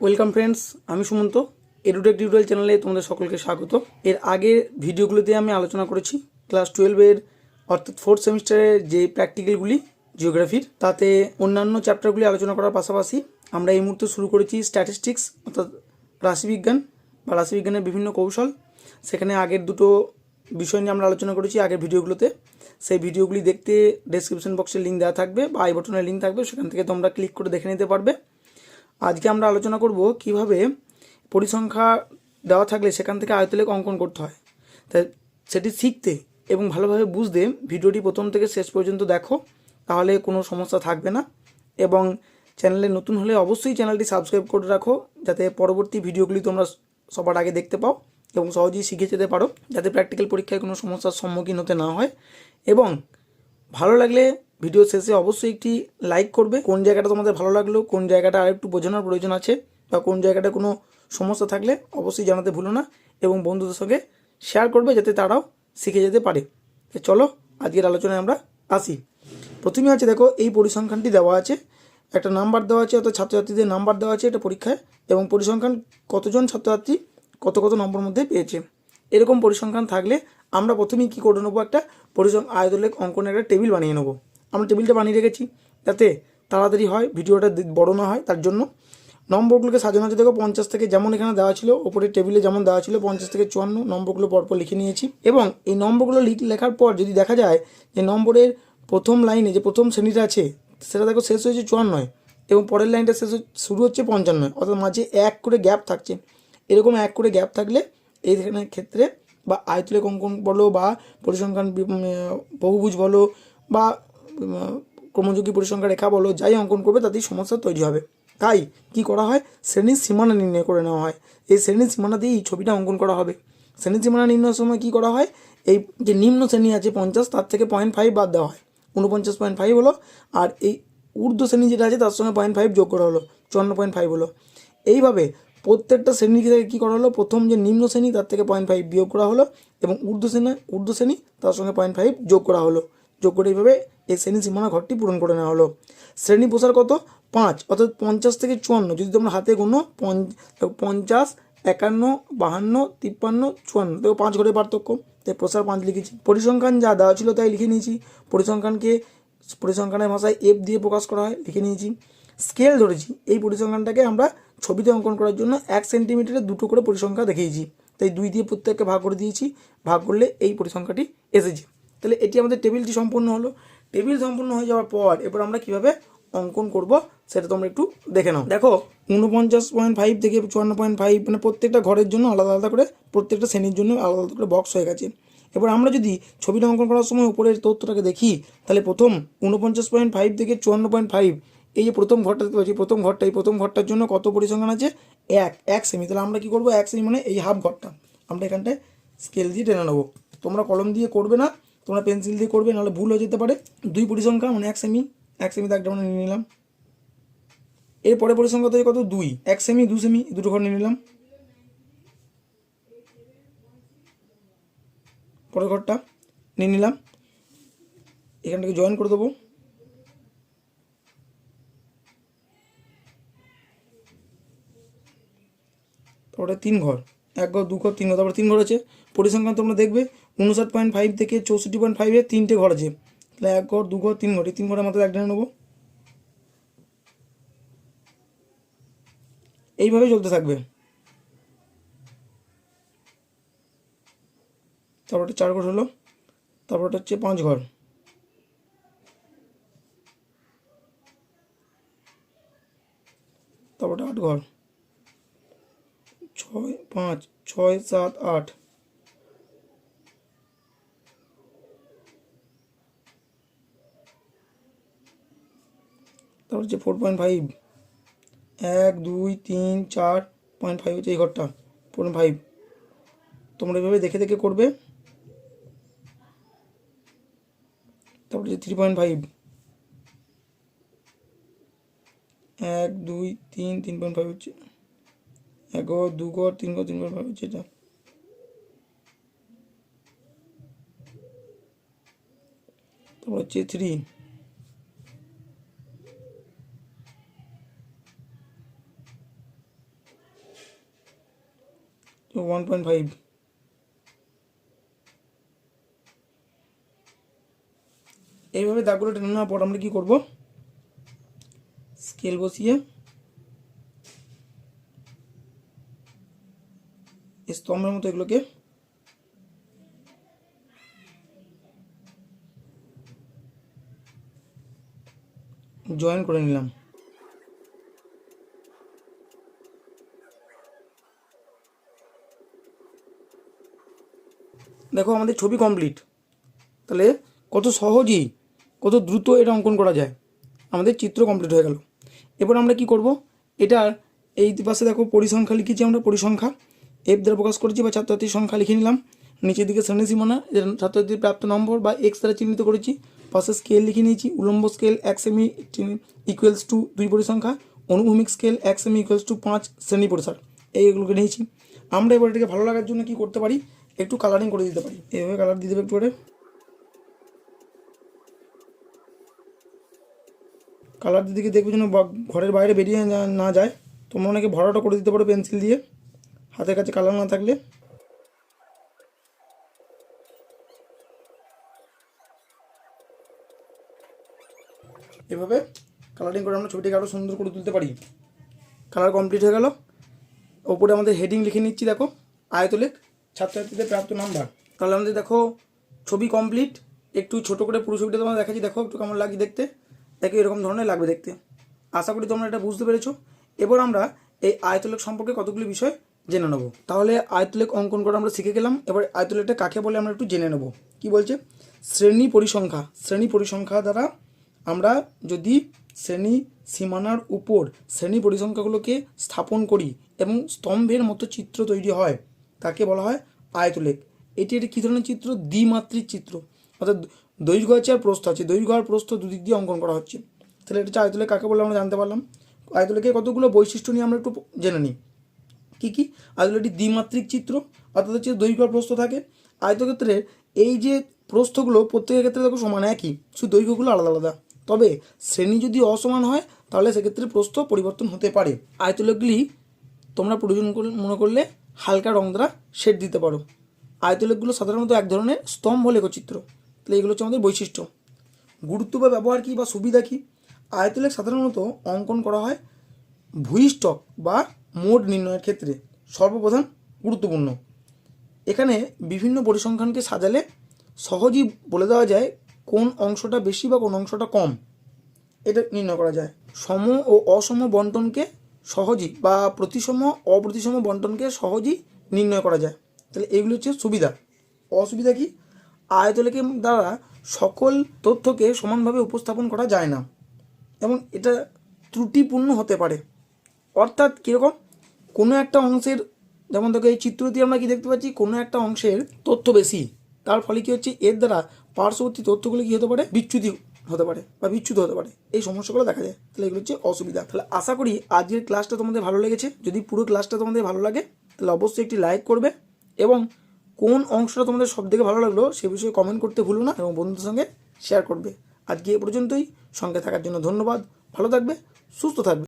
Welcome friends আমি Sumanta. Edtech tutorial চ্যানেলে তোমাদের সকলকে স্বাগত। এর আগের ভিডিওগুলোতে আমি আলোচনা করেছি ক্লাস টুয়েলভের অর্থাৎ ফোর্থ সেমিস্টারের যে প্র্যাকটিক্যালগুলি জিওগ্রাফির তাতে অন্যান্য চ্যাপ্টারগুলি আলোচনা করার পাশাপাশি আমরা এই মুহূর্তে শুরু করেছি স্ট্যাটিস্টিক্স অর্থাৎ রাশিবিজ্ঞান বা রাশিবিজ্ঞানের বিভিন্ন কৌশল। সেখানে আগের দুটো বিষয় নিয়ে আমরা আলোচনা করেছি আগের ভিডিওগুলোতে। সেই ভিডিওগুলি দেখতে ডেসক্রিপশন বক্সে লিঙ্ক দেওয়া থাকবে বা আই বটনের লিঙ্ক থাকবে, সেখান থেকে তোমরা ক্লিক করে দেখে নিতে পারবে। আজকে আমরা আলোচনা করব কীভাবে পরিসংখ্যা দেওয়া থাকলে সেখান থেকে আয়তলেখ অঙ্কন করতে হয়। তাই সেটি শিখতে এবং ভালোভাবে বুঝতে ভিডিওটি প্রথম থেকে শেষ পর্যন্ত দেখো, তাহলে কোনো সমস্যা থাকবে না। এবং চ্যানেলে নতুন হলে অবশ্যই চ্যানেলটি সাবস্ক্রাইব করে রাখো, যাতে পরবর্তী ভিডিওগুলি তোমরা সবার আগে দেখতে পাও এবং সহজেই শিখে যেতে পারো, যাতে প্র্যাকটিক্যাল পরীক্ষায় কোনো সমস্যার সম্মুখীন হতে না হয়। এবং ভালো লাগলে ভিডিও শেষে অবশ্যই একটি লাইক করবে। কোন জায়গাটা তোমাদের ভালো লাগল, কোন জায়গাটা আরেকটু বোঝানোর প্রয়োজন আছে বা কোন জায়গাটা কোনো সমস্যা থাকলে অবশ্যই জানাতে ভুলো না এবং বন্ধুদের সঙ্গে শেয়ার করবে যাতে তারাও শিখে যেতে পারে। চলো, আজকের আলোচনায় আমরা আসি। প্রথমে আছে দেখো, এই পরিসংখ্যানটি দেওয়া আছে। একটা নাম্বার দেওয়া আছে, অর্থাৎ ছাত্রছাত্রীদের নাম্বার দেওয়া আছে এটা পরীক্ষায় এবং পরিসংখ্যান কতজন ছাত্রছাত্রী কত কত নম্বর মধ্যে পেয়েছে। এরকম পরিসংখ্যান থাকলে আমরা প্রথমেই কী করে নেব, একটা পরিসং আয়তলেখ অঙ্কনের একটা টেবিল বানিয়ে নেব। আমরা টেবিলটা বানিয়ে রেখেছি, যাতে তাড়াতাড়ি হয়, ভিডিওটা বড় না হয়, তার জন্য। নম্বরগুলোকে সাজানো আছে দেখো, পঞ্চাশ থেকে যেমন এখানে দেওয়া ছিল ওপরের টেবিলে যেমন দেওয়া ছিল, পঞ্চাশ থেকে চুয়ান্ন নম্বরগুলো পরপর লিখে নিয়েছি। এবং এই নম্বরগুলো লিখ লেখার পর যদি দেখা যায় যে নম্বরের প্রথম লাইনে যে প্রথম শ্রেণীটা আছে, সেটা দেখো শেষ হয়েছে চুয়ান্নয় এবং পরের লাইনটা শেষ শুরু হচ্ছে পঞ্চান্নয় অর্থাৎ মাঝে এক করে গ্যাপ থাকছে। এরকম এক করে গ্যাপ থাকলে এই ধরনের ক্ষেত্রে বা আয়তলেখ অঙ্কন বলো বা পরিসংখ্যান বহুভুজ বলো বা ক্রমযোগী পরিসংখ্যা রেখা বলো, যাই অঙ্কন করবে তাতেই সমস্যা তৈরি হবে। তাই কি করা হয়? শ্রেণির সীমানা নির্ণয় করে নেওয়া হয়। এই শ্রেণির সীমানা দিয়েই ছবিটা অঙ্কন করা হবে। শ্রেণির সীমানা নির্ণয়ের সময় কি করা হয়? এই যে নিম্ন শ্রেণি আছে পঞ্চাশ, তার থেকে পয়েন্ট ফাইভ বাদ দেওয়া হয়। উনপঞ্চাশ পয়েন্ট ফাইভ হলো, আর এই ঊর্ধ্ব শ্রেণি যেটা আছে তার সঙ্গে পয়েন্ট ফাইভ যোগ করা হলো, চুয়ান্ন পয়েন্ট ফাইভ হলো। এইভাবে প্রত্যেকটা শ্রেণি থেকে কী করা হলো? প্রথম যে নিম্ন শ্রেণি, তার থেকে পয়েন্ট ফাইভ বিয়োগ করা হলো এবং ঊর্ধ্ব শ্রেণি ঊর্ধ্ব শ্রেণি তার সঙ্গে পয়েন্ট ফাইভ যোগ করা হলো। যোগ করে এইভাবে এই শ্রেণি সীমানা ঘরটি পূরণ করে নেওয়া হলো। শ্রেণি প্রসার কত? পাঁচ, অর্থাৎ পঞ্চাশ থেকে চুয়ান্ন। যদি তোমরা হাতে গুনো, পঞ্চ- পঞ্চাশ, একান্ন, বাহান্ন, তিপ্পান্ন, চুয়ান্ন। দেখো, পাঁচ ঘরের পার্থক্য। তাই প্রসার পাঁচ লিখেছি। পরিসংখ্যান যা দেওয়া ছিল তাই লিখে নিয়েছি। পরিসংখ্যানকে পরিসংখ্যানের ভাষায় এফ দিয়ে প্রকাশ করা হয়, লিখে নিয়েছি। স্কেল ধরেছি। এই পরিসংখ্যানটাকে আমরা ছবিতে অঙ্কন করার জন্য এক সেন্টিমিটারে দুটো করে পরিসংখ্যা দেখিয়েছি। তাই দুই দিয়ে প্রত্যেককে ভাগ করে দিয়েছি। ভাগ করলে এই পরিসংখ্যাটি এসেছে। তাহলে এটি আমাদের টেবিলটি সম্পূর্ণ হলো। টেবিল সম্পূর্ণ হয়ে যাওয়ার পর এরপর আমরা কীভাবে অঙ্কন করব সেটা তোমরা একটু দেখে নাও। দেখো উনপঞ্চাশ পয়েন্ট ফাইভ থেকে চুয়ান্ন পয়েন্ট ফাইভ মানে প্রত্যেকটা ঘরের জন্য আলাদা আলাদা করে প্রত্যেকটা শ্রেণির জন্য আলাদা আলাদা করে বক্স হয়ে গেছে। এবার আমরা যদি ছবিটা অঙ্কন করার সময় উপরের তথ্যটাকে দেখি, তাহলে প্রথম উনপঞ্চাশ পয়েন্ট ফাইভ থেকে চুয়ান্ন পয়েন্ট ফাইভ এই যে প্রথম ঘরটা দেখতে পাচ্ছি, প্রথম ঘরটা, এই প্রথম ঘরটার জন্য কত পরিসংখ্যান আছে? এক এক সেমি তাহলে আমরা কি করব? এক সেমি মানে এই হাফ ঘরটা। আমরা এখানটায় স্কেল দিয়ে টেনে নেব। তোমরা কলম দিয়ে করবে না তোমরা পেন্সিল দিয়ে করবে, নাহলে ভুল হয়ে যেতে পারে। দুই পরিসংখ্যা মানে এক সেমি এক সেমি দাগটা মানে নিয়ে নিলাম। এরপরে পরিসংখ্যা থেকে কত? দুই। এক সেমি দু সেমি দুটো ঘর নিয়ে নিলাম। পরের ঘরটা নিয়ে নিলাম। এখানটাকে জয়েন করে দেবো। তারপরে তিন ঘর। এক ঘর, দু ঘর, তিন ঘর। তারপরে তিন ঘর আছে। পরিসংখ্যান তোমরা দেখবে। উনষাট পয়েন্ট ফাইভ থেকে চৌষট্টি পয়েন্ট ফাইভে তিনটে ঘর আছে। তাহলে এক ঘর, দু ঘর, তিন ঘর, এই তিন ঘরের মধ্যে এক ঢেলে নেব। এইভাবে চলতে থাকবে। তারপরটা চার ঘর হলো তারপরটা হচ্ছে পাঁচ ঘর। তারপরটা আট ঘর। ছয়, পাঁচ, ছয়, সাত, আট। তারপর হচ্ছে ফোর পয়েন্ট ফাইভ এক, দুই, তিন, চার পয়েন্ট ফাইভ হচ্ছে এই ঘরটা ফোর পয়েন্ট ফাইভ তোমরা এভাবে দেখে দেখে করবে। তারপরে হচ্ছে থ্রি পয়েন্ট ফাইভ এক, দুই, তিন তিন পয়েন্ট ফাইভ হচ্ছে। এক ঘর, দু ঘর, তিন ঘর, তিন পয়েন্ট ফাইভ হচ্ছে এটা। তারপর হচ্ছে থ্রি ওয়ান পয়েন্ট ফাইভ এইভাবে দাগগুলো টেনে নেওয়ার পর আমরা কী করব? স্কেল বসিয়ে স্তম্ভের মতো এগুলোকে জয়েন করে নিলাম। দেখো আমাদের ছবি কমপ্লিট তাহলে কত সহজেই, কত দ্রুত এটা অঙ্কন করা যায়। আমাদের চিত্র কমপ্লিট হয়ে গেল। এবার আমরা কি করব? এটার এই পাশে দেখো পরিসংখ্যা লিখেছি আমরা, পরিসংখ্যা। এফ দ্বারা প্রকাশ করেছি বা ছাত্রছাত্রীর সংখ্যা লিখে নিলাম। নিচের দিকে শ্রেণি সীমানা ছাত্রছাত্রীর প্রাপ্ত নম্বর বা এক্স দ্বারা চিহ্নিত করেছি। পাশে স্কেল লিখে নিয়েছি। উলম্ব স্কেল এক সেমি ইকুয়ালস টু দুই পরিসংখ্যা, অনুভূমিক স্কেল এক সেমি ইকুয়ালস টু পাঁচ শ্রেণি পরিসর। এইগুলোকে নিয়েছি। আমরা এবার এটাকে ভালো লাগার জন্য কি করতে পারি? একটু কালারিং করে দিতে পারি। এইভাবে কালার দিয়ে দেবে একটু করে কালার দিকে দেখবে যেন ঘরের বাইরে বেরিয়ে না যায়। তোমরা অনেকে ভরাটা করে দিতে পারো পেন্সিল দিয়ে। হাতের কাছে কালার না থাকলে। এভাবে কালারিং করে আমরা ছবিটাকে আরও সুন্দর করে তুলতে পারি। কালার কমপ্লিট হয়ে গেল। ওপরে আমাদের হেডিং লিখে নিচ্ছি, দেখো, আয়তলেখ। ছাত্রছাত্রীদের প্রাপ্ত নাম্বার তাহলে আমাদের দেখো, ছবি কমপ্লিট একটু ছোট করে পুরো ছবিটা তোমাদের দেখাচ্ছি, দেখো একটু কেমন লাগছে দেখতে। দেখো এরকম ধরনের লাগবে দেখতে। আশা করি তোমরা এটা বুঝতে পেরেছ। এবার আমরা এই আয়তলেখ সম্পর্কে কতগুলি বিষয় জেনে নেব। তাহলে আয়তলেখ অঙ্কন করা আমরা শিখে গেলাম। এবার আয়তলেখটা কাকে বলে আমরা একটু জেনে নেব। কি বলছে? শ্রেণি পরিসংখ্যা। শ্রেণি পরিসংখ্যা দ্বারা আমরা যদি শ্রেণি সীমানার উপর শ্রেণি পরিসংখ্যাগুলোকে স্থাপন করি এবং স্তম্ভের মতো চিত্র তৈরি হয় তাকে বলা হয় আয়তলেখ। এটি একটি কী ধরনের চিত্র? দ্বিমাত্রিক চিত্র। অর্থাৎ দৈর্ঘ্য আছে আর প্রস্থ আছে। দৈর্ঘ্য আর প্রস্থ দুদিক দিয়ে অঙ্কন করা হচ্ছে। তাহলে এটা হচ্ছে আয়তলেখ কাকে বলে আমরা জানতে পারলাম। আয়তলেখের কতগুলো বৈশিষ্ট্য নিয়ে আমরা একটু জেনে নিই। কী কী? আয়তলেখটি দ্বিমাত্রিক চিত্র, অর্থাৎ হচ্ছে দৈর্ঘ্য আর প্রস্থ থাকে। আয়তক্ষেত্রে এই যে প্রস্থগুলো প্রত্যেকের ক্ষেত্রে দেখো সমান একই, শুধু দৈর্ঘ্যগুলো আলাদা আলাদা। তবে শ্রেণি যদি অসমান হয়, তাহলে সেক্ষেত্রে প্রস্থ পরিবর্তন হতে পারে। আয়তলেখগুলি তোমরা প্রয়োজন মনে করলে হালকা রং দ্বারা শেড দিতে পারো। আয়তলেখগুলো সাধারণত এক ধরনের স্তম্ভ লেখচিত্র। তাহলে এগুলো হচ্ছে আমাদের বৈশিষ্ট্য। গুরুত্ব বা ব্যবহার কী বা সুবিধা কী? আয়তলেখ সাধারণত অঙ্কন করা হয় ভূইষ্ঠক বা মোড নির্ণয়ের ক্ষেত্রে। সর্বপ্রধান গুরুত্বপূর্ণ। এখানে বিভিন্ন পরিসংখ্যানকে সাজালে সহজেই বলে দেওয়া যায় কোন অংশটা বেশি বা কোন অংশটা কম। এটা নির্ণয় করা যায়। সম ও অসম বন্টনকে সহজেই বা প্রতিসম, অপ্রতিসম বন্টনকে সহজেই নির্ণয় করা যায়। তাহলে এগুলো হচ্ছে সুবিধা। অসুবিধা কি? আয়তলেখের দ্বারা সকল তথ্যকে সমানভাবে উপস্থাপন করা যায় না। এবং এটা ত্রুটিপূর্ণ হতে পারে। অর্থাৎ কীরকম? কোনো একটা অংশের, যেমন দেখো এই চিত্র দিয়ে আমরা কি দেখতে পাচ্ছি, কোনো একটা অংশের তথ্য বেশি। তার ফলে কী হচ্ছে? এর দ্বারা পার্শ্ববর্তী তথ্যগুলি কী হতে পারে? বিচ্যুতি হতে পারে বা বিচ্ছুত হতে পারে। এই সমস্যাগুলো দেখা যায়। তাহলে এগুলো হচ্ছে অসুবিধা। তাহলে আশা করি আজকের ক্লাসটা তোমাদের ভালো লেগেছে। যদি পুরো ক্লাসটা তোমাদের ভালো লাগে, তাহলে অবশ্যই একটি লাইক করবে এবং কোন অংশটা তোমাদের সব থেকে ভালো লাগল সে বিষয়ে কমেন্ট করতে ভুলো না এবং বন্ধুদের সঙ্গে শেয়ার করবে। আজকে এ পর্যন্তই। সঙ্গে থাকার জন্য ধন্যবাদ। ভালো থাকবে, সুস্থ থাকবে।